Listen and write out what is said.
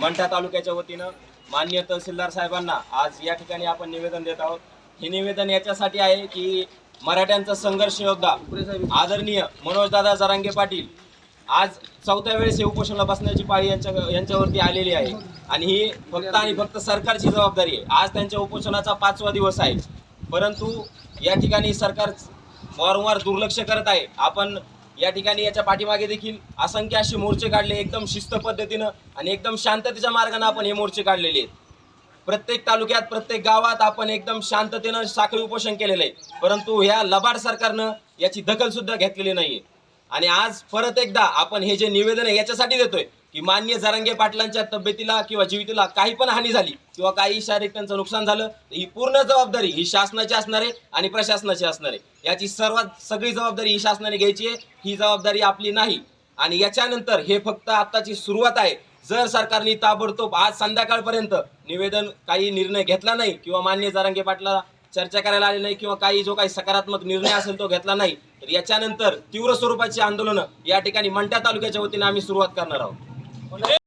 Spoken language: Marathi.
मंठा तालुक्याच्या वतीनं मान्य तहसीलदार साहेबांना आज या ठिकाणी आपण निवेदन देत आहोत. हे निवेदन याच्यासाठी आहे की मराठ्यांचा संघर्ष योद्धा आदरणीय मनोजदादा जरांगे पाटील आज चौथ्या वेळेस हे उपोषणाला बसण्याची पाळी यांच्या यांच्यावरती आलेली आहे. आणि ही फक्त आणि फक्त सरकारची जबाबदारी आहे. आज त्यांच्या उपोषणाचा पाचवा दिवस आहे. परंतु या ठिकाणी सरकार वारंवार दुर्लक्ष करत आहे. आपण या ठिकाणी याच्या पाठीमागे देखील असंख्य असे मोर्चे काढले एकदम शिस्त पद्धतीनं आणि एकदम शांततेच्या मार्गाने आपण हे मोर्चे काढलेले आहेत. प्रत्येक तालुक्यात प्रत्येक गावात आपण एकदम शांततेनं साखळी उपोषण केलेलं आहे. परंतु ह्या लबाड सरकारनं याची दखल सुद्धा घेतलेली नाहीये. आणि आज परत एकदा आपण हे जे निवेदन आहे याच्यासाठी देतोय की मान्य जरांगे पाटलांच्या तब्येतीला किंवा जीवितीला काही पण हानी झाली किंवा काही शारीरिक त्यांचं नुकसान झालं तर ही पूर्ण जबाबदारी ही शासनाची असणार आहे आणि प्रशासनाची असणार आहे. याची सर्वात सगळी जबाबदारी ही शासनाने घ्यायची आहे. ही जबाबदारी आपली नाही. आणि याच्यानंतर हे फक्त आत्ताची सुरुवात आहे. जर सरकारने ताबडतोब आज संध्याकाळपर्यंत निवेदन काही निर्णय घेतला नाही किंवा मान्य जरांगे पाटला चर्चा करायला आली नाही किंवा काही जो काही सकारात्मक निर्णय असेल तो घेतला नाही तर याच्यानंतर तीव्र स्वरूपाची आंदोलनं या ठिकाणी मंठ्या तालुक्याच्या वतीने आम्ही सुरुवात करणार आहोत.